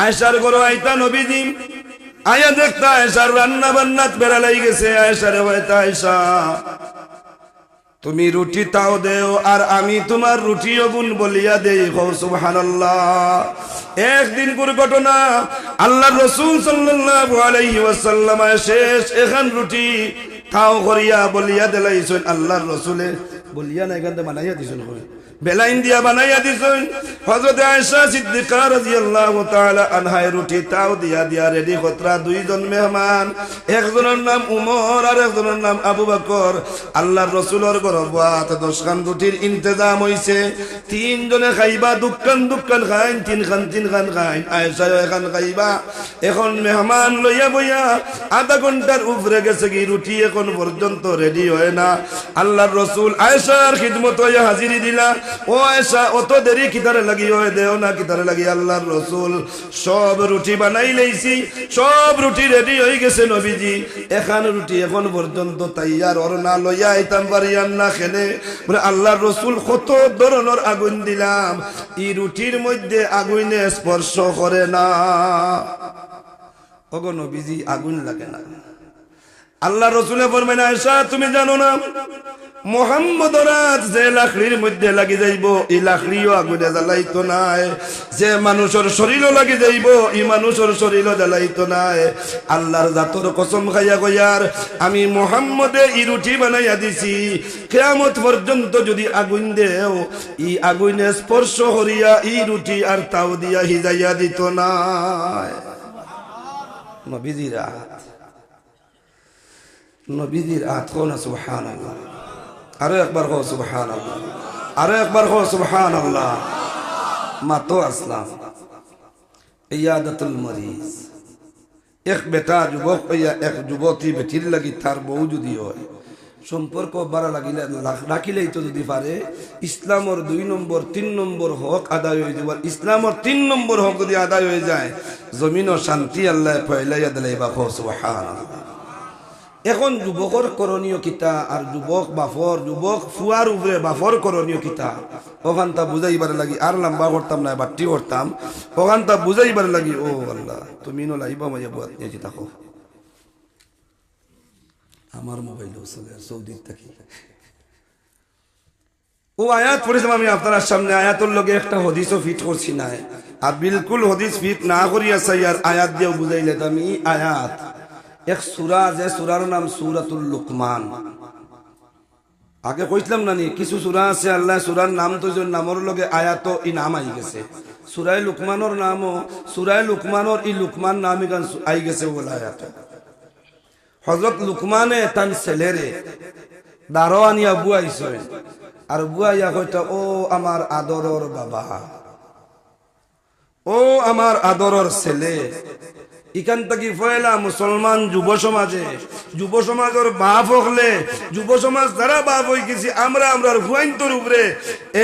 আয়সার গরো আইতা নবীজি। আয়া দেখতা আয়সার রান্না বান্নাত বেড়ালাই গেছে আয়সারে হয়তা আয়সা তুমি রুটি তাও দেও, আর আমি তোমার রুটি গুণ বলিয়া দেই সুবহানাল্লাহ। একদিন কোন আল্লাহ রসুল সাল্লাল্লাহু আলাইহি ওয়াসাল্লাম শেষ এখান রুটি তাও করিয়া বলিয়া দিলাইছেন, আল্লাহর রসুলে বলিয়া না এখান থেকে বানাইয়া দিছেন কই? বেলাইন দিয়া বানাইয়া দিছেন। হযরত আয়েশা সিদ্দিকা রাদিয়াল্লাহু তাআলা আনহায় রুটি তাও দিয়া দিয়া রেডি কতরা দুইজন মেহমান, একজনের নাম উমর আর একজনের নাম আবু বকর। আল্লাহর রাসূলের গরবাত দশখান রুটির ইন্তজাম হইছে। তিনজনে খাইবা দুখান দুখান খাইন তিন খান তিন খান খাইন। আয়েশা এখান খাইবা, এখন মেহমান লইয়া বইয়া আধা ঘণ্টার উপরে গেছে কি, রুটি এখন পর্যন্ত রেডি হয় না। আল্লাহর রসুল আয়েশার খিদমত হইয়া হাজিরি দিলা। ও আয়েশা অত দেরি কিতারে লাগি? হয় দেও না কিতারে লাগি? আল্লাহর রসুল। সব রুটি বানাই লইছি, সব রুটি রেডি হয়ে গেছে নবীজি। এখান রুটি এখন পর্যন্ত তাইয়ার ওর না লইয়া আইতাম পারিয়ান না খেলে। বলে, আল্লাহর রসুল কত ধরনের আগুন দিলাম। এই রুটির মধ্যে আগুনে স্পর্শ করে না। ওগো নবীজি, আগুন লাগে না। আল্লাহ রসুলে বলবেন আয়সা তুমি জানো না? মোহাম্মদ রাত যে লাকড়ির মধ্যে লাগি যাইব, এই লাকড়িও আগুনে জ্বালাইতো নাই। যে মানুষের শরীরও লাগি যাইব, এই মানুষের শরীরও জ্বালাইতো নাই। আল্লাহর জাতর কসম খাইয়া গয়ার আমি মোহাম্মদে ই রুটি বানাইয়া দিছি। কেয়ামত পর্যন্ত যদি আগুন দেও ই আগুনে স্পর্শ করিয়া ই রুটি আর তাও দিয়া হিজাইয়া দিত নাই। নবীজির আহাত নবীজির আহাত কো না সুবহান আল্লাহ আরও একবার কো সুবহান আল্লাহ আরও একবার কো সুবহান আল্লাহ মাতো আসলাম। ইয়াদাতুল মরিজ এক বেটা যুবক হইয়া এক যুবতী বেটির লাগি তার বউ যদি হয়, সম্পর্ক বাড়া লাগিলে রাখিলেই তো যদি পারে। ইসলামর দুই নম্বর, তিন নম্বর হক আদায় হয়ে যাব ইসলামর তিন নম্বর হক যদি আদায় হয়ে যায় জমিন ও শান্তি আল্লাহ ফয়লাইয়া দিলে বা সুবহান এখন যুবকর করণীয় কিতা আর যুবক বাফর যুবক ফুয়ার উপরে বাফর করণীয় কিতা। ওখানটা বুঝাইবার লাগি আর লম্বা করতাম না বাট্টি করতাম ওখানটা বুঝাইবার লাগি ও আল্লাহ, তুমি নো লাইবা মাইয়া বুয়াত নিয়ে থাকো আমার মোবাইল সৌদির থাকি। ও আয়াত পড়েছিলাম আমি আপনার সামনে আয়াতের লগে একটা হদিসও ফিট করছি না আর বিলকুল হদিস ফিট না করিয়া চাই আর আয়াত দিয়েও বুঝাইলে আমি আয়াত। এক সুরা যে সুরার নাম সুরাতুল লুকমান। আগে কইছিলাম না নি কিছু সুরা আছে, আল্লাহ সুরার নাম তো যে নামর লগে আয়াত ই নাম আই গেছে। সুরাই লুকমানোর নামও সুরাই লুকমানোর ই লুকমান নাম আই গেছে বলে আয়াত। হজরত লুকমানে তান ছেলেরে দারো আনিয়া বুয়াইছে আর বুয়াইয়া কইতা, ও আমার আদরর বাবা, ও আমার আদরর ছেলে ইখান থেকে ফয়লা মুসলমান যুব সমাজে, যুব সমাজের বাপ হলে, যুব সমাজ দ্বারা বাপ হয়ে গেছি, আমরা আমরা হুয়াইন্তর উপরে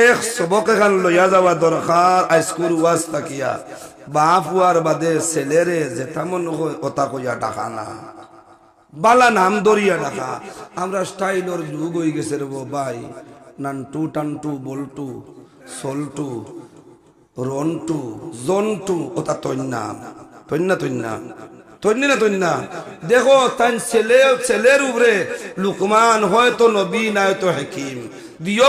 এক সবক এখান লইয়া যাওয়া দরকার আইস্কুল ওয়াজ তাকিয়া বাপ হুয়ার বাদে ছেলেরে জেঠামন কথা কইয়া ডাকা না। বালা নাম দরিয়া ডাকা। আমরা স্টাইলর যুগ হয়ে গেছে রে ভাই। নান্টু, টান্টু, বল্টু সল্টু রন্টু জন্টু ওটা তন্যা তন্যা তন্যা দেখো তাই ছেলে, ছেলের উপরে লুকমান হয়তো নবী না হয়তো হেকিম।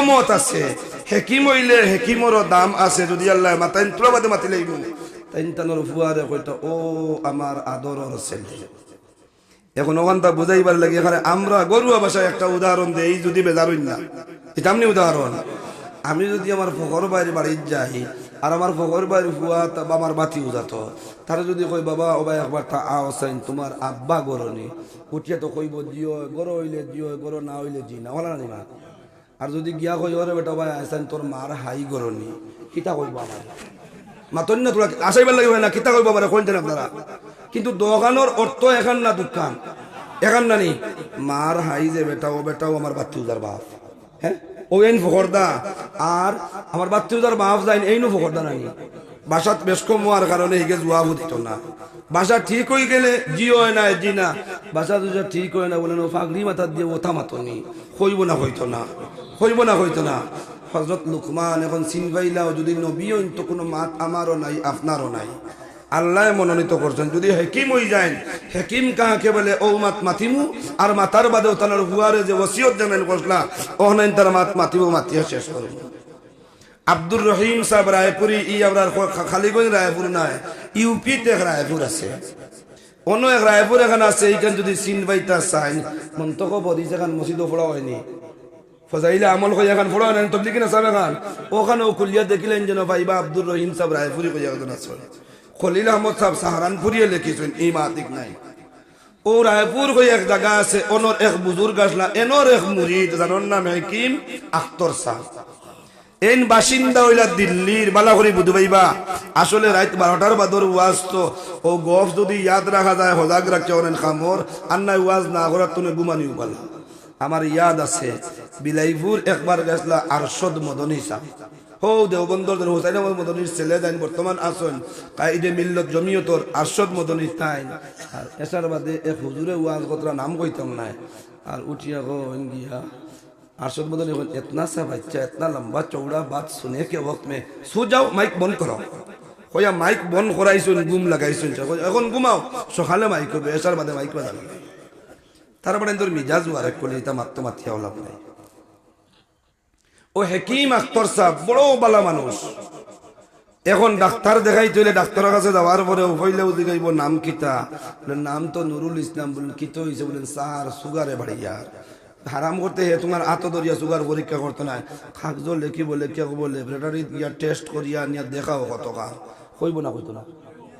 মত আছে। হেকিম হইলে হেকিমরও দাম আছে, যদি আল্লাহ মাতাইন তোলা বাদে মাতি লাগিব। তাইন ফুয়ারে কইতো ও আমার আদরর ছেলে। এখন ওখানটা বুঝাইবার লাগে, এখানে আমরা গরুয়া ভাষায় একটা উদাহরণ দেই, যদি বেজারুন না। এটা উদাহরণ আমি যদি আমার ফকর বাইরে বাড়ির যাই আর আমার ফকর বাইরে ফুয়া, তা আমার বাতি উজাত তারা যদি কই বাবা, ও ভাই, একবার তা সাইন, তোমার আব্বা গরনি উঠিয়া তো কইব, জিও, গরো হইলে জিও, গরো না হইলে জি না। হলা না আর যদি গিয়া কই ওরে বেটা ভাই আইসাইন তোর মার হাই গরনি কিতা কইব আমার? মাতন না তোরা আসাইবার লাগে না? কিতা কইব আমার? কইতেন আপনারা? কিন্তু দোকানোর অর্থ এখন না দোকান? এখন না নি? মার হাই যে বেটা, ও বেটাও আমার বাচ্চু উদার বাপ। হ্যাঁ ও এন ফকরদা আর আমার বাচ্চু উদার বাপ যাইন এই নো নাই। বাসাত বেশ কম হওয়ার কারণে হিগে জুয়া বুঝিত না। বাসা ঠিক হয়ে গেলে জি হয় না জি না। বাসা দুজা ঠিক হয় না বলে ও ফাগরি মাথা দিয়ে ওথা মাতনি হইব না, হইতো না। হইব না, হইতো না। হজরত লুকমান এখন সিনবাইলাও যদি নবী হইন তো কোনো মাত আমারও নাই, আপনারও নাই। আল্লাহ মনোনীত করছেন। যদি হেকিম হই যায় হেকিম কাহাকে বলে ও মাত মাতিমু? আর মাতার বাদেও তার হুয়ারে যে ওসিয়ত জানেন করলা ওহনাইন তার মাত মাতিবু মাতিয়া শেষ করব আব্দুর রহিম সাহেব রায়পুরি, ই আপনার খালিগঞ্জ রায়পুর নয় ইউপিতে রায়পুর আছে। অন্য এক রায়পুর এখানে আছে, এইখান যদি চিন বাইতা চাই মন্তক বদিছে এখান মসজিদও পড়া হয়নি। ফজাইলে আমল কই এখন পড়া হয় তবলিকি না সাহেব এখান। ওখানে ও কুলিয়া দেখিলেন যেন ভাইবা আব্দুর রহিম সাহেব রায়পুরি কই একজন আছে। খলিল আহমদ সাহেব সাহারানপুরিয়ে লিখিছেন, এই মাতিক নাই। ও রায়পুর কই এক জায়গা আছে, অনর এক বুজুর্গ আসলা, এনর এক মুরিদ, জানর নাম হেকিম আখতর সাহেব এন বাসিন্দা হইলা দিল্লির, বালা করে বুধ পাইবা। আসলে রাত বারোটার বাদর ওয়াজ তো, ও গফ যদি ইয়াদ রাখা যায়, হজাগ রাখছে অনেন খামর, আর নাই ওয়াজ না করার তুমি গুমানিও পালা। আমার ইয়াদ আছে, বিলাইপুর একবার গেছলা আরশদ মদনী সাহ। হো দেওবন্দর হুসাইন আহমদ মদনির ছেলে যাইন, বর্তমান আসন কাইদে মিল্লত জমিয়তর আর্শদ মদনির তাইন। আর এসার বাদে এক হুজুরে ওয়াজ কতরা নাম কইতাম নাই। আর উঠিয়া গন গিয়া আর্শদ মদনী এখন এতনা সা বাচ্চা, এতনা লম্বা চৌড়া বাত শুনে কে ওক্ত মে, সো যাও, মাইক বন্ধ করো। কয়া মাইক বন্ধ করাইছুন, গুম লাগাইছুন এখন ঘুমাও। সকালে মাইক হবে, এসার বাদে মাইক বাজানো তারপরে মানে তোর মিজাজ ওয়ারেক করলে এটা মাত্র মাথিয়া ওলাপ নাই। ও হেকিম আখতর সাহ বড় বালা মানুষ। এখন ডাক্তার দেখাই চলে ডাক্তারের কাছে যাওয়ার পরে হইলেও দিগাইব নাম কিতা? নাম তো নুরুল ইসলাম বলেন কিত হয়েছে বলেন সার সুগারে বাড়িয়ার হারাম করতে হে, তোমার আত দরিয়া সুগার পরীক্ষা করতে নাই। কাগজ লেখিব, লেখিয়া কব ল্যাবরেটরি ইয়া টেস্ট করিয়া নিয়া দেখাও কত কাম কইব না, কইতো না।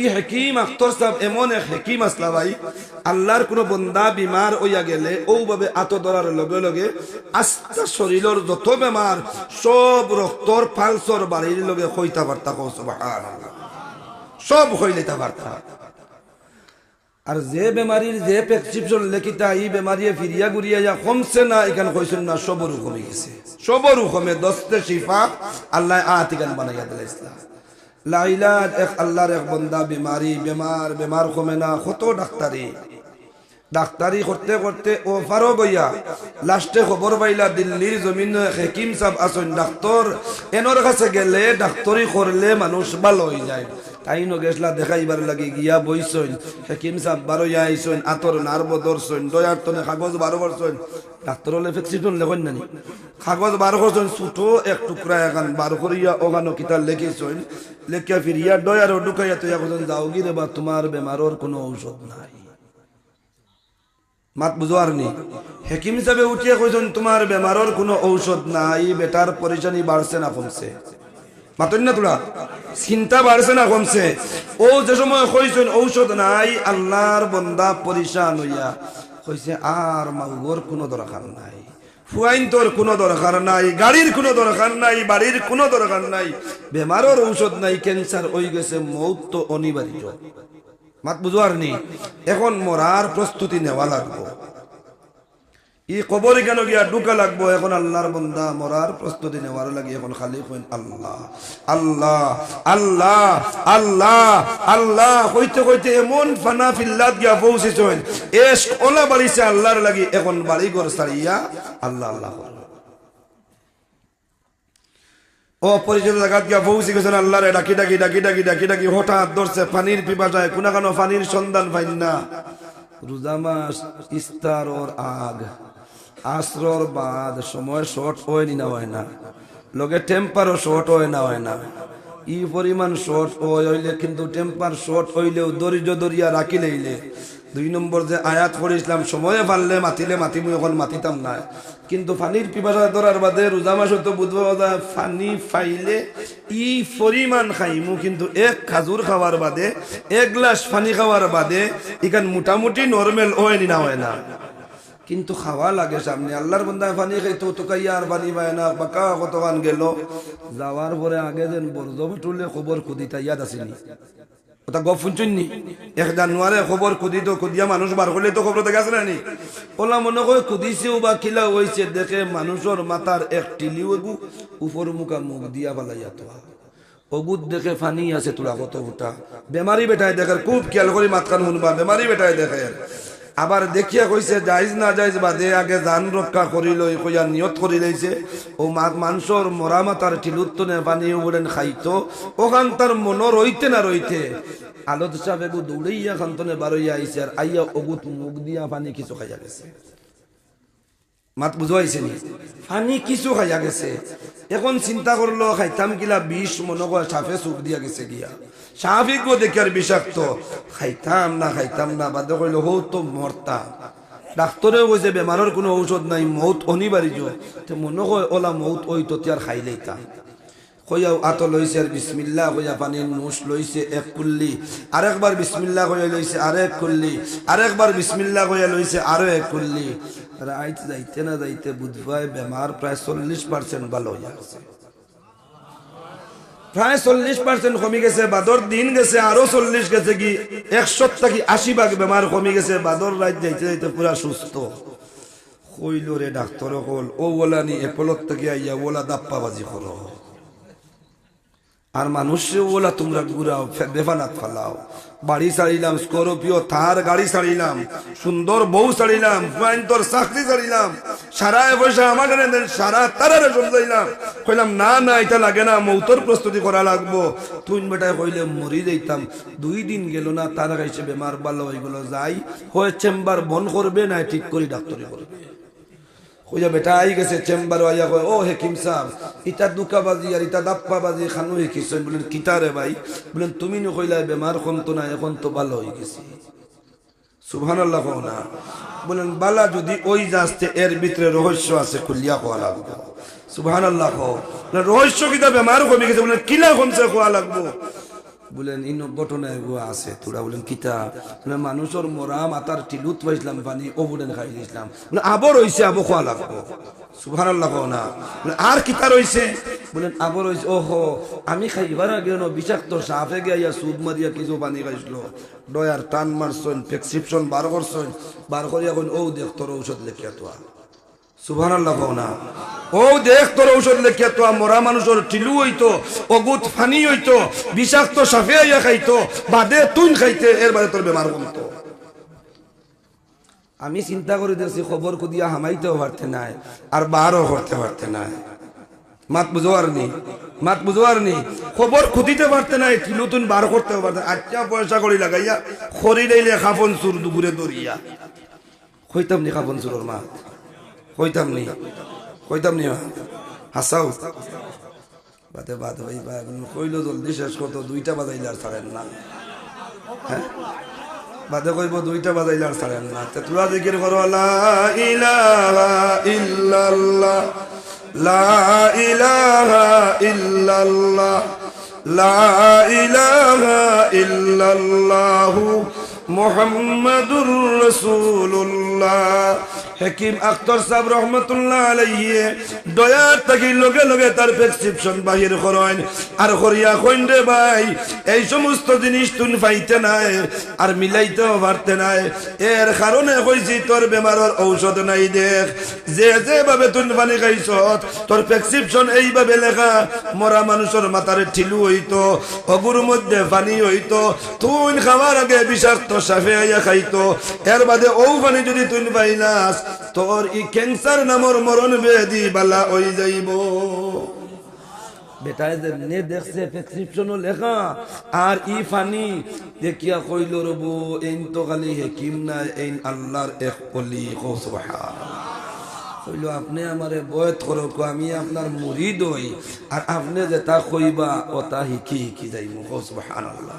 ই হেকিম আখতর সাহেব, এমন এক হেকিম আসলা ভাই, আল্লাহর বিমার গেলে ওভাবে আত লগে লগে আস্তা শরীরের যত সব রক্তর বাড়ির লগে। সব আর যে বেমারির যে প্রেসক্রিপশন লেখিতা, এই বেমারি ফিরিয়া গুড়িয়া যা কমছে না, এখানে কইছেন না সবরু কমে গেছে। সবরু কমে, দস্তে শিফা, আল্লাহ আতিকান বানাইয়া দিল ইসলাম। লাইলাজ এক আল্লাহর এক বন্দা বিমারি, বেমার বেমার কমে না, কত ডাক্তারি। ডাক্তারি করতে করতে ও ফারো বইয়া লাস্টে খবর পাইলা, দিল্লির জমিন হেকিম সাহ আসেন ডাক্তার এনর কাছে গেলে ডাক্তারি করলে মানুষ ভালো হয়ে যায়। তাই ন গেছলা, দেখাইবার লাগি, গিয়া বইছইন। হেকিম সাহেব বারো আইসইন আতর নার্ব ধরছইন দয়ার তনে কাগজ বারো করছইন। ডাক্তার হলে ফেক্সিটন লেখন নানি। কাগজ বার করছইন, ছোটো এক টুকরা এখান বার করিয়া ওখানো কিতা লেখিছইন। লেখিয়া ফিরিয়া দয়ার ঢুকাইয়া তুই এখন যাও গিরে বা তোমার বেমারর কোনো ঔষধ নাই। মাত বুঝোয়ার নি? হেকিম হিসাবে উঠিয়ে কইছেন তোমার বেমারর কোনো ঔষধ নাই বেটার পরিশানি বাড়ছে না কমছে। মাতন না তোরা, চিন্তা বাড়ছে না, কমছে। ও যে সময় কইছেন ঔষধ নাই আল্লাহর বন্দা পরিশান হইয়া কইছে আর মাউগর কোনো দরকার নাই। ফুয়াইন কোনো দরকার নাই, গাড়ির কোনো দরকার নাই, বাড়ির কোনো দরকার নাই বেমারর ঔষধ নাই ক্যান্সার হয়ে গেছে, মৌত তো অনিবার্য। মাত বুঝবার নি? এখন মরার প্রস্তুতি নেওয়া লাগবো। ই কবর কেন গিয়া ঢুকা লাগবো? এখন আল্লাহর বন্দা মরার প্রস্তুতি নেওয়ার লাগে এখন খালি কইন আল্লাহ। আল্লাহ আল্লাহ আল্লাহ আল্লাহ, কইতে কইতে এমন ফানা ফিল্লাত গিয়া পৌঁছেছেন এস ওলা বাড়িছে আল্লাহর লাগি, এখন বাড়ি ঘর ছাড়িয়া আল্লাহ আল্লাহ করো। ও পরিচিত জায়গাত গিয়া পৌঁছে গেছেন আল্লাহরে, ডাকি ডাকি ডাকি ডাকি ডাকি ডাকি, হঠাৎ ধরছে, পানির পিপাসায় কোনা কানো পানির সন্ধান পাইন না। রোজা মাস ইস্তার ওর আগ। আসরর বাদ, সময় শর্ট হয় না হয় না। লগে টেম্পারও শর্ট হয় না হয় না। ই পরিমাণ শর্ট হইলে কিন্তু টেম্পার শর্ট হইলেও দরিদ্র দরিয়া রাখি লইলে। দুই নম্বর যে আয়াত পড়েছিলাম, সময়ে পারলে মাতিলে মাতিমু, এখন মাতিতাম না। কিন্তু পানির পিপাসা ধরার বাদে রোজা মাস তো বুধবার পানি ফাইলে ই পরিমাণ খাইমু, কিন্তু এক খাজুর খাওয়ার বাদে, এক গ্লাস পানি খাওয়ার বাদে এখান মোটামুটি নর্মেল হয় না হয় না। কিন্তু খাওয়া লাগে সামনে। আল্লাহর বন্ধায় পানি খাইতো তো কাইয়া আর পানি পায় না। বাঁকা কতখান গেল। যাওয়ার পরে আগে যেন বর্জ ভাটুলে খবর খুদিতা ইয়াদ আসেনি ওটা গপ শুনছেন নি? এক জানুয়ারে খবর কুদি তো কুদিয়া মানুষ বার করলে তো খবর দেখে আসে নি ওলা মনে করে কুদিছেও বা কিলা হয়েছে দেখে মানুষের মাথার এক টিলিও এগু উপর মুখা মুখ দিয়া পালাইয়া তো অগুদ দেখে ফানি আছে তোরা কত ফুটা। বেমারি বেটায় দেখে খুব খেয়াল করি মাতখান শুনবা। বেমারি বেটায় দেখে আবার দেখিয়া কইছে, যাইজ না যাইজ বাদে আগে জান রক্ষা করি লই কইয়া নিয়ত করি লইছে। ও মা- মাংসর মরা মাতার ঠিলুত্তনে পানি উড়েন খাইতো, ওখান তার মন রইতে না রইতে। আলোদ সাহেব দৌড়াইয়া খান্তনে বারইয়া আইছে, আর আইয়া অগুত মুখ দিয়া পানি কিছু খাইয়া গেছে। মাত বুঝাইছে নি? পানি কিছু খাইয়া গেছে। এখন চিন্তা করল, খাইতাম কিলা বিষ, মনে করে সাফে চুপ দিয়া গেছে গিয়া। সাফিক গো দেখি আর বিষাক্ত। খাইতাম না খাইতাম না, বাদে কইলো, হো, তো মরতা। ডাক্তরেও কইছে বেমারের কোনো ঔষধ নাই, মৌত অনিবার্য। তো মনে হয় ওলা মৌত ওই তো আর খাই লইতাম কইয়াও আত লইছে আর বিসমিল্লাহ কইয়া পানির নুস লইছে এক কুল্লি। আরেকবার বিসমিল্লাহ কইয়া লইছে আরেক কুল্লি। আরেকবার বিসমিল্লাহ কইয়া লইছে আরও এক কুল্লি। রাইত যাইতে না যাইতে বুধবাই বেমার প্রায় চল্লিশ পার্সেন্ট ভালো হইয়া গেছে প্রায় চল্লিশ পার্সেন্ট কমি গেছে বাদর দিন গেছে, আরও চল্লিশ গেছে কি একশো থাকি আশি ভাগ বেমার কমি গেছে বাদর রাত যাইতে যাইতে পুরা সুস্থ। কইল রে ডাক্তার কল ও ওলানি এপলত থেকে আইয়া ওলা দাপ্পাবাজি করো আর মানুষে ওলা তোমরা ঘুরাও বেফানাত ফালাও। বাড়ি ছাড়িলাম, স্করপিও, থার গাড়ি ছাড়িলাম, সুন্দর বউ ছাড়িলাম তোর চাকরি ছাড়িলাম সারা পয়সা আমার কানে সারা তারারে সমজাইলাম কইলাম, না না, এটা লাগে না, মৌতর প্রস্তুতি করা লাগবো। তুই বেটায় কইলে, মরি যাইতাম, দুই দিন গেল না, তারা গাইছে বেমার ভালো হইগুলো যাই, হয় চেম্বার বন্ধ করবে, না ঠিক করে ডাক্তারি করবে। বেটা আই গেছে আইয়া কয় হেকিম ইটা দাপ্পাবাজি, খানু কিতারে ভাই? তুমি এখন তো গেছি। না। বলেন, বালা যদি ওই যাচ্ছে এর ভিতরে রহস্য আছে, খুলিয়া কোয়া লাগবো। সুবহান আল্লাহ রহস্য কিতা বেমার কমে গেছে? বলেন, কিলা কমছে কোয়া লাগবো? বলেন ইন ঘটনা এগুলো আছে। তোরা বলেন, কিতা? বলে, মানুষের মরা মাতার টিলুত পাইছিলাম পানি ও বলেন খাই দিয়েছিলাম। বলে, আবর হইছে, আবো খোয়া লাগবো। সুভান আল্লাহ না। আর কিতা রইছে? বলেন আবর ও হো আমি খাইবার আগে বিষাক্ত সাফে গিয়া সুদ মারিয়া কিছু পানি খাইছিল। ডয়ার টান মারছন প্রেসক্রিপশন বার করছন বার করিয়া কোন ও দেখ, তোর ঔষধ লেখিয়া তোয়া। লেখিয়া তো অগুত ফানি বাদে খাইতে বাদে আমি চিন্তা করে দেখছি খবর কুদিয়া হামাইতেও পারতে নাই, আর বারও করতে পারতে নাই। মাত বুঝোয়ার নি, মাত বুঝোয়ার নি। খবর খুঁদিতে পারতে নাই নতুন বার করতেও পারতে আচ্ছা পয়সা করি লাগাইয়া, খড়ি লাইলে খাফন চুর দুপুরে দরিয়া। হইতাম নি খাফন চুরের মাত। কইতাম নি? কইতাম নি? হাসাও। বাদে বাদ ভাই কইলো জলদি শেষ করতো, দুইটা বাজাইলে আর ছাড়েন না। হ্যাঁ? বাদে কইব দুইটা বাজাইলে আর ছাড়েন না। তে তোরা জিকির করো, লা ইলাহা ইল্লাল্লাহ, লা ইলাহা ইল্লাল্লাহ, লা ইলাহা ইল্লাল্লাহু মুহাম্মাদুর রাসূলুল্লাহ। হাকিম আখতার সাহেব রহমতুল্লাহ আলাইহি, দয়ার থাকি লগে লগে তার প্রেসক্রিপশন বাহির করেন। আর করিয়া কইন রে ভাই, এই সমস্ত জিনিস তুন পাইতে নাই, আর মিলাইতেও পারতে নাই। এর কারণে কইছি, তোর বেমারের ঔষধ নাই দেখ। যে যে যেভাবে তুন পানি খাইছ তোর প্রেসক্রিপশন এইভাবে লেখা, মরা মানুষের মাথার ঠিলু হইতো, অগুর মধ্যে পানি হইতো। তুই খাওয়ার আগে বিষাক্ত সাফে আইয়া খাইতো। এর বাদে ও পানি যদি তুই পাইলাস, তোর ই ক্যান্সার নামর মরণ বেদি বালা হই যাইব। এক অলি কো সুবহান কইল, আপনি আমারে বয়ত করো কো আমি আপনার মুরিদ হই আর আপনি যেটা কইবা, ওটা হিকি হিকি যাইমু কো সুবহানাল্লাহ।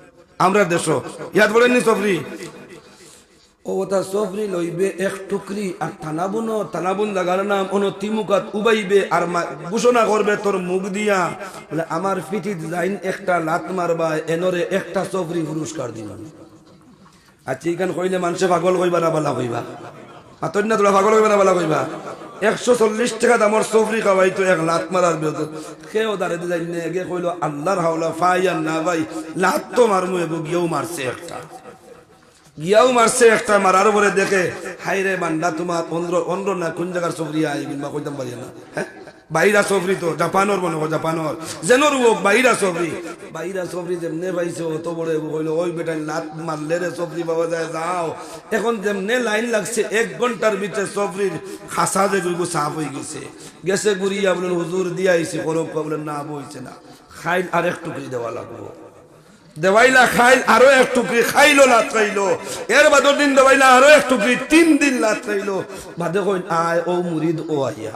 আমরা দেশ। ইয়াদ বলেননি সফরি? ও তা সফরি লইবে এক টুকরি, আর থানাবুন থানাবুন জাগার নাম অন তিমুকাত উবাইবে, আর ঘোষণা করবে তোর মুখ দিয়া। বলে, আমার পিঠিত লাইন একটা লাত মারবা, এনরে একটা সফরি পুরস্কার দিলাম আচ্ছা এখান কইলে মানুষে পাগল কইবা না বালা কইবা? আতর না তোরা পাগল কইবা না বালা কইবা? একশো চল্লিশ টাকা দামর সফরি খাওয়াই তো এক লাত মারার বিরত সেও দাঁড়ে যাই নে গে কইলো, আল্লাহর হাওলা ফাই আর না ভাই, লাত তো মারমু এগো, গিয়েও মারছে একটা। গিয়াও মারছে একটা, মারার পরে দেখে হাইরে বান্ডা তোমার অন্ধ্র অন্ধ্র না, কোন জায়গার সফরি আয়, কিংবা কইতাম পারি না। হ্যাঁ? বাইরা সফরি তো জাপানর মনে হয় জাপানর জেনর হোক বাইরা সফরি বাইরা সফরি যেমনে পাইছে অত বড় কইলো ওই বেটা লাত মারলে রে সফরি পাওয়া যায় যাও এখন যেমনে লাইন লাগছে এক ঘণ্টার ভিতরে সফরির খাসা যে গুলো সাফ হয়ে গেছে গেছে গুড়িয়া বলেন হুজুর দিয়া আইছে কোনো প্রবলেম না বইছে না খাইল আর এক করে দেওয়া লাগবো দেওয়াইলা খাইল আরও এক টুকরি খাইলো লাত খাইলো এর বাদর দিন দেওয়াইলা আরও এক টুকরি তিন দিন লাত খাইলো বাদে কইন আয় ও মুরিদ ও আইয়া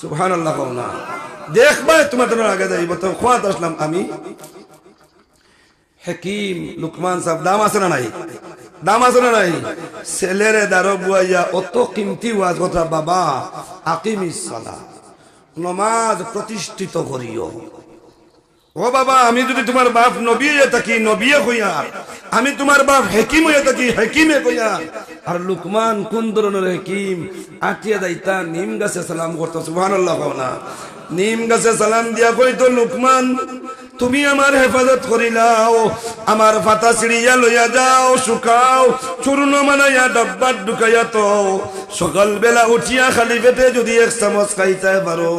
সুবহান আল্লাহ না আগে যাইব তো খোয়াত আসলাম আমি। দাম আছে না নাই? দাম আছে না নাই? ছেলেরে দারো বুয়াইয়া, অত কিমতি ওয়াজ বাবা, আকিমিস সালা নমাজ প্রতিষ্ঠিত করিও। ও বাবা, আমি যদি তোমার বাপ নবী হয়ে থাকি নবী হইয়া, আমি তোমার বাপ হেকিম হয়ে থাকি, হেকিমে কইয়া আর লুকমান কোন ধরনের হেকিম? আটিয়া দাইতা নিম গাছে সালাম করতো, সুবহানাল্লাহ না। নিম গাছে সালাম দিয়া কইতো, লুকমান তুমি আমার হেফাজত করিলাও আমার ফাতা সিঁড়িয়া লইয়া যাও, শুকাও, চূর্ণ মানাইয়া ডাব্বাত ঢুকাইয়া তো সকাল বেলা উঠিয়া খালি পেটে যদি এক চামচ খাইতে পারো।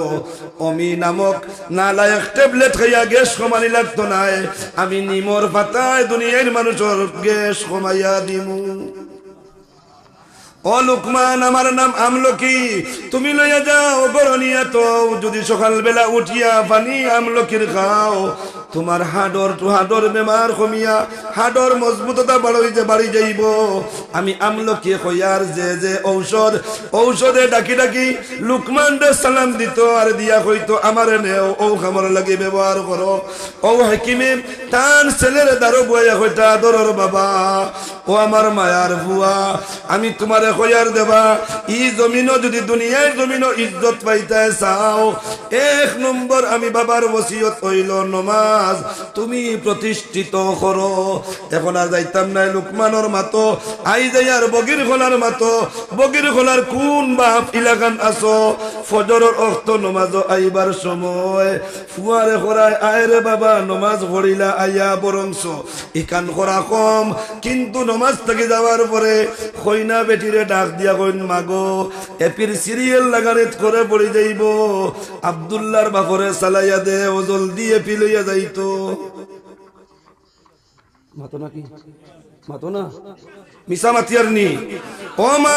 অমি নামক নালায়ক ট্যাবলেট খাইয়া গ্যাস কমানি লাগতো নাই। আমি নিমর পাতায় দুনিয়ার মানুষের গ্যাস কমাইয়া দিমু। ও লুকমান, আমার নাম আমলকি। তুমি লইয়া যাও গরনিয়া তো যদি সকালবেলা উঠিয়া পানি আমলকির খাও তোমার হাডর হাডর বেমার কমিয়া হাডর মজবুততা বাড়ি যে বাড়ি যাইব। আমি আমলকি কইয়ার যে যে ঔষধ, ঔষধে ডাকি ডাকি লুকমান সালাম দিত আর দিয়া কইতো, আমার নেও ও খামর লাগে ব্যবহার করো। ও হাকিমে তার ছেলের দারো বইয়া কইতা, দরর বাবা, ও আমার মায়ার বুয়া, আমি তোমারে কইয়ার দেবা। ই জমিনও যদি দুনিয়ার জমিনও ইজ্জত পাইতে চাও, এক নম্বর আমি বাবার ওসিয়ত হইল নমাজ। তুমি প্রতিষ্ঠিত করো। এখন আর যাইতাম নাই লুকমানোর মাতো, আই যাই আর বগির খোলার মাতো, বগির খোলার কোন বাপ ইলাকান আছো ফজরের অক্ত নমাজ আইবার সময়। ফুয়ারে খরায়, আয় রে বাবা, নমাজ পড়িলা আইয়া বরংস। ইকান করা কম, কিন্তু নমাজ থেকে যাওয়ার পরে কইনা বেটিরে ডাক দিয়া কইন, মাগো, এপির সিরিয়াল লাগানিত করে পড়ি যাইব। আব্দুল্লাহর বাপরে চালাইয়া দে ও জলদি এপি লইয়া যাইতো মাতো নাকি মাতো না? মিশা মাতিয়ার নি। ও মা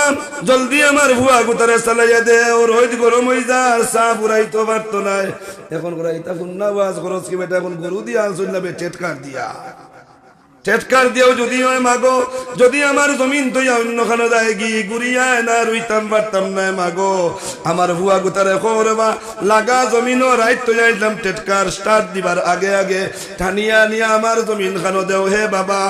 জলদি আমার ভুয়া গুতারে চালাইয়া দে ও রোহিত গরম যার চা পুরাইতো পারতো নাই। এখন করা ইতা শুননা বাজ খরচ কি বেটা এখন গরু দিয়া চেটকার বে দিয়া। টেটকার দিয়েও যদি হয় মাগো, যদি আমার জমিন তুই অন্যখানে যায় গি, গুড়িয়ায় না রুইতাম পারতাম না মাগো। আমার ভুয়া গুতারে খবর বা, লাগা জমিনও রাইত তুই আইলাম টেটকার স্টার্ট দিবার আগে আগে। ঠানিয়া নিয়া আমার জমিন খানো দেও হে বাবা।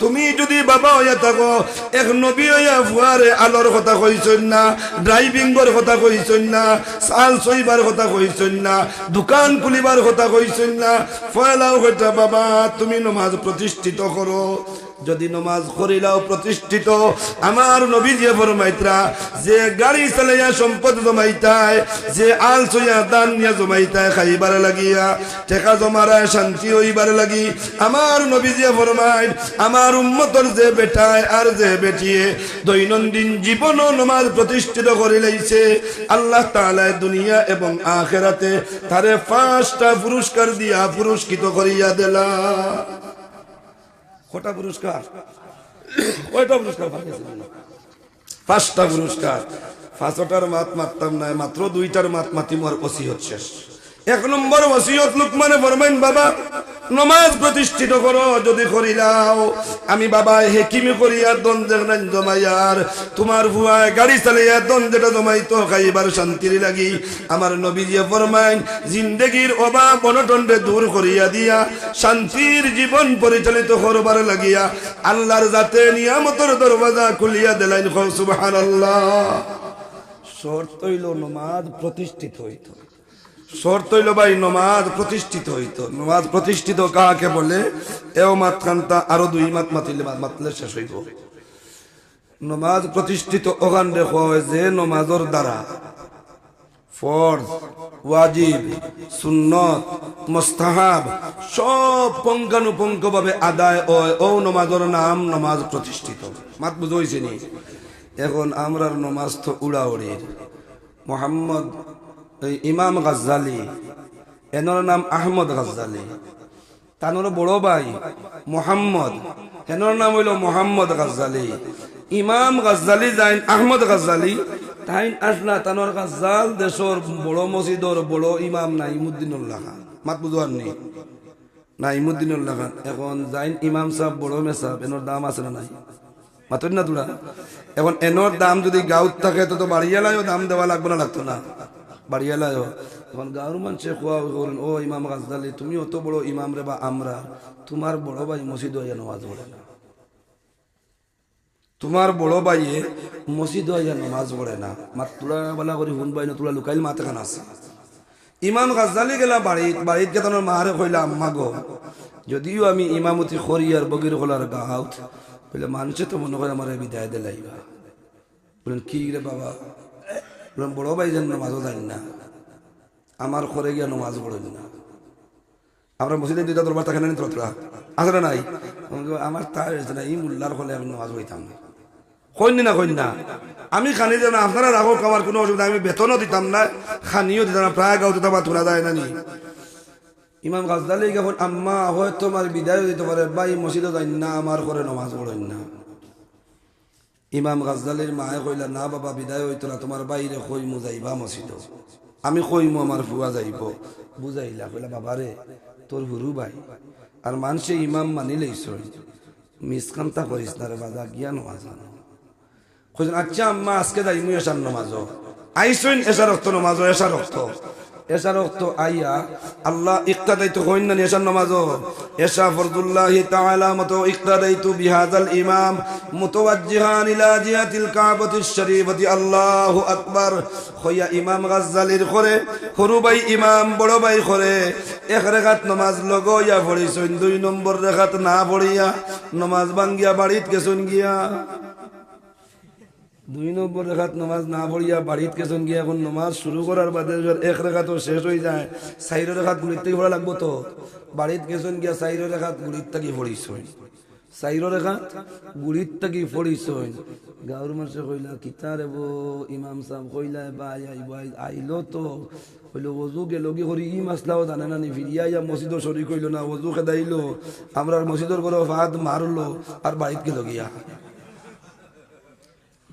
তুমি যদি বাবা হইয়া থাকো, এক নবী হইয়া ভুয়ারে আলোর কথা কইছন না ড্রাইভিংর কথা কইছন না, চাল চইবার কথা কইছন না, দোকান খুলিবার কথা কইছন না। ফয়লাও কইতা বাবা, তুমি নমাজ প্রতিষ্ঠিত করো যদি নমাজ করিলাও প্রতিষ্ঠিত, আমার নবী যে ফরমাইত্রা, যে গাড়ি চালাইয়া সম্পদ জমাইতায়, যে আল সইয়া দান নিয়া জমাইতায় খাইবার লাগিয়া টেকা জমারায় শান্তি হইবার লাগি, আমার নবী যে ফরমাই আমার উম্মতর যে বেটায় আর যে বেটিয়ে দৈনন্দিন জীবন নমাজ প্রতিষ্ঠিত করে লাইছে, আল্লাহ তাআলায় দুনিয়া এবং আখেরাতে তারে পাঁচটা পুরস্কার দিয়া পুরস্কৃত করিয়া দিলা। কটা পুরস্কার? কয়টা পুরস্কার পাঁচটা পুরস্কার। পাঁচটার মাত মারতাম না, মাত্র দুইটার মাত মাতি মোর পশি শেষ এক নম্বর ওসিয়ত লুকমানে ফরমাইন, বাবা, নমাজ প্রতিষ্ঠিত করো যদি করিলাও। আমি, বাবা, হেকিমি করিয়া দ্বন্দ্বের নাই জমাইয়ার। তোমার ভুয়ায় গাড়ি চালাইয়া দ্বন্দ্বটা জমাইতো খাইবার শান্তির লাগি। আমার নবী যে ফরমাইন, জিন্দগির অভাব অনটনরে দূর করিয়া দিয়া, শান্তির জীবন পরিচালিত করবার লাগিয়া, আল্লাহর যাতে নিয়ামতর দরওয়াজা খুলিয়া দিলেন সুবহানাল্লাহ। শর্ত হইল নমাজ প্রতিষ্ঠিত হইত শর্ত হইল ভাই নমাজ প্রতিষ্ঠিত হইত। নমাজ প্রতিষ্ঠিত কাকে বলে? এও মাত কান্তা আরও দুই মাত মাতিলে মাত মাতলে শেষ হইব। নমাজ প্রতিষ্ঠিত ওখান দেখো যে নমাজর দ্বারা ফরজ, ওয়াজিব, সুন্নত, মোস্তাহাব সব পঙ্কানুপঙ্ক ভাবে আদায় হয়। ও নমাজর নাম নমাজ প্রতিষ্ঠিত। মাত বুঝাইছে নি? এখন আমরার নমাজ তো উড়াউড়ির। মোহাম্মদ ইমাম গাজ্জালি, এনার নাম আহমদ গাজ্জালি। তানোর বড় ভাই মোহাম্মদ হেনর নাম হইল মোহাম্মদ গাজ্জালি। ইমাম গাজ্জালি যাইন আহমদ গাজ্জালি, তাইন আসলা তানোর গাজ্জাল দেশর বড় মসজিদর বড় ইমাম নাইমুদ্দিনুল্লাহ খান। মাত বুঝুয়ার নেই। নাইমুদ্দিনুল্লাহ খান। এখন যাইন ইমাম সাহেব বড় মেসাব, এনোর দাম আছে না নাই? মাতন না তোরা? এখন এনোর দাম যদি গাঁত থাকে, তো তো বাড়িয়ালায়ও দাম দেওয়া লাগবে না, লাগতো না। বাড়িয়ালায়ও এখন গাঁর মানুষে খোয়া করেন ও ইমাম গাছদালি তুমি অত বড় ইমাম রে বা আমরা, তোমার বড় ভাই মসজিদ হইয়া নামাজ পড়ে না। তোমার বড় ভাইয়ে মসজিদ হইয়া নামাজ পড়ে না। মাত তোরা বেলা করে হুন বাই না তোরা লুকাইল মাতে খান আছে। ইমাম গাছদালি গেলা বাড়িত বাড়িত গেতানোর মারে কইলা, আম্মা গো, যদিও আমি ইমামতি খরি আর বগির কলার গাঁত বলে মানুষে তো মনে করে আমার বিদায় দিলাইবা। বলেন কি রে বাবা বড় ভাই, যেন নামাজও জানি না। আমার ঘরে গিয়া নামাজ পড়েন না। আমরা মসজিদে দুইটা দরবার থাকে না তোরা? না নাই? আমার তার না, এই মুল্লার হলে আমি নামাজ না। কইনি না, কইন না। আমি খানি দেব না আপনারা রাখো আমার কোনো অসুবিধা আমি বেতনও দিতাম না, খানিও দিতাম না, প্রায় গাও দিতাম তোলা যায় না নি। ইমাম গাজদালি যখন আম্মা, হয়তো আমার বিদায় দিতে পারে। বা এই মসজিদে যাই না, আমার ঘরে নামাজ পড়েন না। ইমাম গাজদালির মায়ে কইলা, না বাবা, বিদায় হইতো না, তোমার বাইরে কইমু যাইবা মসজিদ। আমি কইমু আমার ফুয়া যাইব। বুঝাইলা, কইলা, বাবা রে, তোর হুরু ভাই, আর মানুষে ইমাম মানি লইছ। মিসকান্তা করিস না রে বাজা নামাজ আনো কইছেন আচ্ছা আম্মা, আজকে যাইমু এসার নামাজ আইসইন এসার রক্ত নামাজ এসার রক্ত এসার রক্ত আইয়া, আল্লাহ ইক্তাদাইতু কইন না এসার নামাজ এসা ফরদুল্লাহি তাআলা মতো ইক্তাদাইতু বিহাদাল ইমাম, মুতাওয়াজ্জিহান ইলা জিহাতিল কাবাতিশ শরীফতি। আল্লাহু আকবার। কইয়া ইমাম গাজ্জালির করে সরু ভাই ইমাম বড় ভাই করে এক রেখাত নমাজ লগইয়া পড়িছইন দুই নম্বর রেখাত না পড়িয়া, নমাজ ভাঙ্গিয়া বাড়িত গেছুন গিয়া। দুই নম্বর রেখাত নমাজ না পড়িয়া বাড়িত কেজন গিয়ে এখন নমাজ শুরু করার বাদে এক রেখাত শেষ হয়ে যায় চাইর রেখাত গুলির থেকে পড়া লাগবো তো। বাড়িত কেজন গিয়া চাইর রেখাত গুলির থাকি পড়িস চাইর রেখাত গুলির থাকি পড়িস গাঁর মানুষে কইলা কিতা রেব ইমাম সাহেব কইলা বাই আইব আইলো তো। কইলো, ওজু গেল গি করি ই মাসলাও জানে না নি ফিরিয়া ইয়া মসজিদর শরী কইলো না, ওজু খেদাইলো। আমরা মসজিদর করে ভাত মারলো আর বাড়িত গেল গিয়া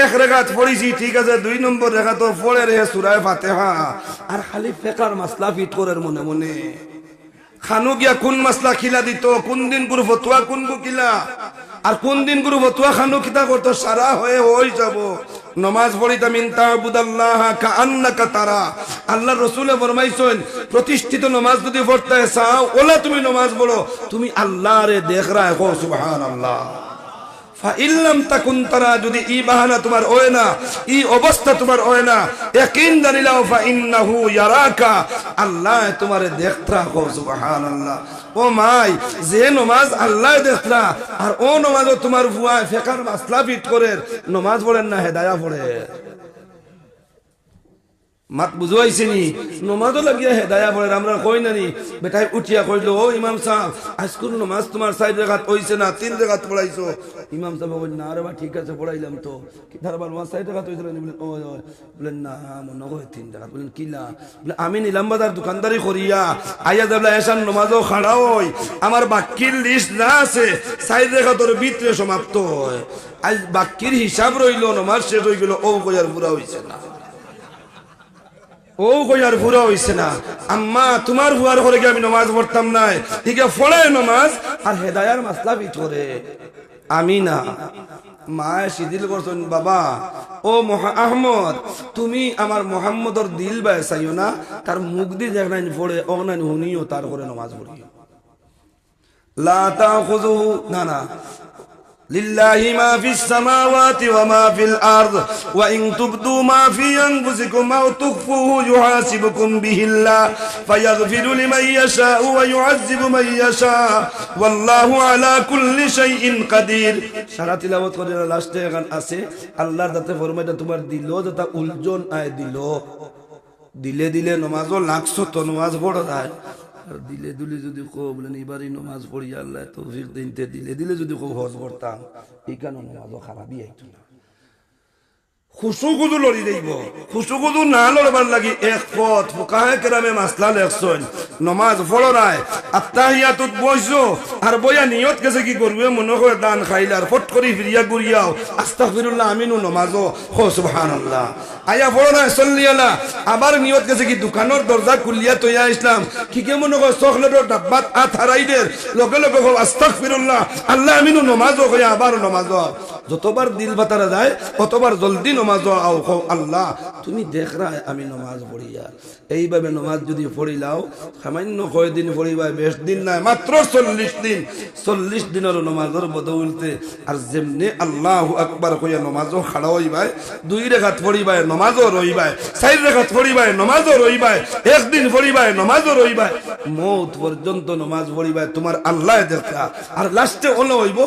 এক রেখাত পড়িছি, ঠিক আছে, দুই নম্বর রেখা তো পড়ে রে সুরায় ফাতেহা। আর খালি ফেকার মাসলা ফিট করে মনে মনে। খানু গিয়া কোন মাসলা খিলা দিত, কোন দিন গুরু ফতুয়া কোন গু কিলা আর কোন দিন গুরু ফতুয়া খানু কিতা করতো, সারা হয়ে হয়ে যাব। নমাজ পড়িতাম ইনতাবুদাল্লাহ কাআন্নাকা তারা। আল্লাহ রসুলে ফরমাইছেন, প্রতিষ্ঠিত নমাজ যদি পড়তে চাও, ওলা তুমি নমাজ পড়ো। তুমি আল্লাহরে দেখ রা হো সুবহানাল্লাহ। ফাইল্লাম আল্লাহ ও নমাজ আর তোমার বুয়া ফেকার মাসলা ফিট করে, নমাজ পড়েন না, হেদায়া পড়ে। মাত বুঝাইছে নি নমাজও লাগিয়া হে দায়া বলে আমরা কই না নি বেটাই উঠিয়া কইলো ও ইমাম সাহেব, আজকুর নমাজ তোমার সাইড রেখাত হইছে না, তিন রেখাত পড়াইছো? ইমাম সাহেব বলেন না রে বা ঠিক আছে, পড়াইলাম তো। কি তার বার সাইড রেখাত হইছিল না? বলেন ও। বলেন না, মনে হয় তিন রেখাত। বলেন কিলা বলে আমি নিলাম বাজার দোকানদারি করিয়া, আইয়া যাবলা এসান নমাজও খাড়া হই, আমার বাক্যির লিস্ট না আছে সাইড রেখাতর ভিতরে সমাপ্ত হয়। আজ বাক্যির হিসাব রইল, নমাজ শেষ হয়ে গেল, ও কইয়ার পুরা হইছে না। ও কই আর পুরা হইছে না। আম্মা, তোমার হুয়ার করে আমি নমাজ পড়তাম নাই। ঠিক ফলে নমাজ, আর হেদায়ার মাসলা ভিতরে আমি না। মায়ে শিদিল করছেন, বাবা, ও আহমদ, তুমি আমার মোহাম্মদর দিল বাই চাইও না, তার মুখ দিয়ে দেখনাইন পড়ে অগনাইন হুনিও তার করে নমাজ পড়িও লা না না। لله ما في السماوات وما في الأرض وإن تبدوا ما في أنفسكم أو تخفوه يحاسبكم به الله فيغفر لمن يشاء ويعذب من يشاء والله على كل شيء قدير সারা তিলাবত করে লাস্টে এখন আছে আল্লাহর দাতে ফরমাইটা তোমার দিল যেটা উলজন আয় দিল দিলে দিলে নমাজও লাগছো তো নমাজ পড়া যায় আর দিলে দিলে যদি কো বলেন এবারই নমাজ পড়ি, আল্লাহ তৌফিক দিনতে দিলে দিলে যদি কো হজ করতাম। এই কারণে নমাজও খারাপই আইতো না। খুশু খুদু লড়ি দেব না লড়বার লাগি এক পথ। ফুকাহে কেরামে মাসলা লেখছন নমাজ পড়ো নাই আত্মাহিয়াতুত বইছো। আর বইয়া নিয়ত গেছে কি করবে মনে দান খাইলে আর ফট করে ফিরিয়া আমিনু নমাজও হো আয়া পড়ো নাই সল্লিয়ালা আবার নিয়ত গেছে কি দোকানের দরজা খুলিয়া তৈয়া ইসলাম কি কে মনে করে চকলেটের ডাব্বাত আত হারাইদের লগে লগে আস্তাগফিরুল্লাহ, আল্লাহ আমিনু নমাজও হইয়া আবার নমাজও যতবার দিল বাতারা যায়, ততবার জলদি নমাজ আও আল্লাহ, তুমি দেখ রা আমি নমাজ পড়িয়া এইভাবে নমাজ যদি পড়িলাও সামান্য কয়দিন পড়িবা বেশ দিন নাই, মাত্র চল্লিশ দিন। চল্লিশ দিনের নমাজের বদৌলতে আর যেমনি আল্লাহ আকবার কইয়া নমাজও খাড়া হইবাই দুই রেখাত পড়িবাই নমাজও রইবাই চার রেখাত পড়িবাই নমাজও রইবাই একদিন পড়িবাই নমাজও রইবাই মৌত পর্যন্ত নমাজ পড়িবাই তোমার আল্লাহ দেখা। আর লাস্টে হলো হইব,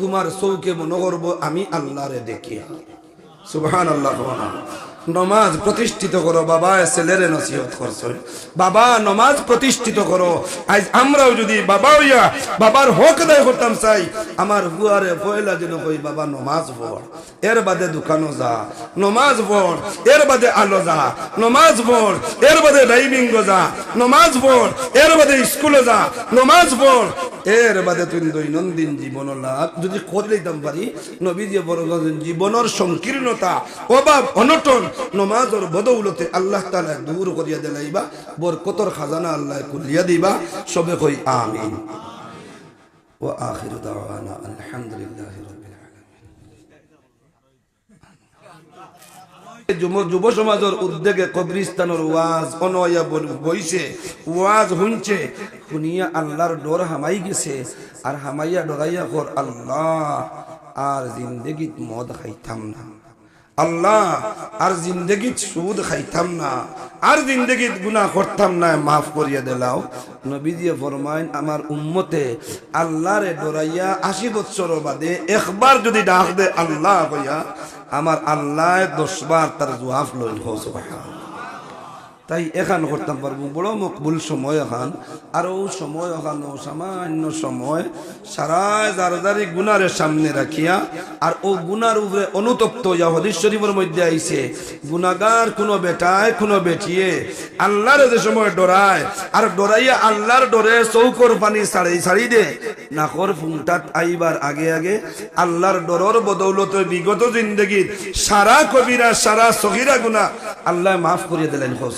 তোমার চৌকে মনে করব আমি আল্লাহরে দেখি। সুবহান আল্লাহ নমাজ প্রতিষ্ঠিত করো বাবা ছেলেরে নসিহত করছ। বাবা, নমাজ প্রতিষ্ঠিত করো। আজ আমরাও যদি বাবা হইয়া বাবার হক আদায় করতাম চাই, আমার বুয়ারে পয়লা যেন কই বাবা, নমাজ পড়, এর বাদে দোকানো যা, নমাজ পড়, এর বাদে আলো যা, নমাজ পড়, এর বাদে ড্রাইভিং যা, নমাজ পড়, এর বাদে স্কুলে যা, নমাজ পড় এর বাদে তুই দৈনন্দিন জীবন লাভ। যদি খোঁজ দিতাম পারি নবী দিয়ে বড় জীবনের সংকীর্ণতা, অভাব, অনটন, নমাজর বদৌলতে আল্লাহ তালা দূর করিয়া দিলাইবা, বরকতর খাজানা আল্লাহ কুলিয়া দিবা। সবে কই আমিন। ও আখির দাওয়ানা আলহামদুলিল্লাহ যুব সমাজের উদ্যোগে কবরিস্তানের ওয়াজ অনয়া বইছে, ওয়াজ হুনছে। শুনিয়া আল্লাহর ডর হামাই গেছে, আর হামাইয়া ডরাইয়া কর, আল্লাহ, আর জিন্দগিত মদ খাইতাম না। আল্লাহ, আর জিন্দগিত সুদ খাইতাম না, আর জিন্দগিত গুনাহ করতাম না, মাফ করিয়া দিলাও নবী দিয়ে ফরমাইন, আমার উম্মতে আল্লাহরে ডরাইয়া আশি বৎসর বাদে একবার যদি ডাক দে আল্লাহ কইয়া, আমার আল্লাহ দশবার তার জুহাফ লইল। হো সুবহান তাই এখান করতাম পারব। বড় মকবুল সময় এখান। আর ও সময় এখান সামান্য সময়। সারা জারদারি গুনারের সামনে রাখিয়া, আর ও গুনার উপরে অনুতপ্ত ইয়া হদিস শরীফের মধ্যে আইছে, গুনাগার কোনো বেটায়, কোনো বেটিয়ে, আল্লাহর যে সময় ডরায়, আর ডরাইয়া আল্লাহর ডরে চৌকর পানি ছাড়ি ছাড়ি দে। নাকর ফুংটাত আইবার আগে আগে আল্লাহর ডরর বদৌলতে বিগত জিন্দগির সারা কবিরা, সারা সগিরা গুনা আল্লাহ মাফ করিয়ে দিলেন, হো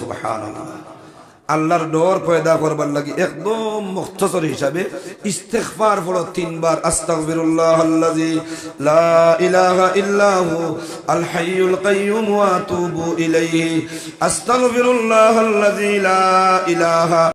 আল্লাহর ডর পয়দা করবার লাগি একদম মুখতসর হিসাবে ইস্তেগফার পড়ো তিনবার, আস্তাগফিরুল্লাহ লা ইলাহা ইলাইহি। লা ইলাহা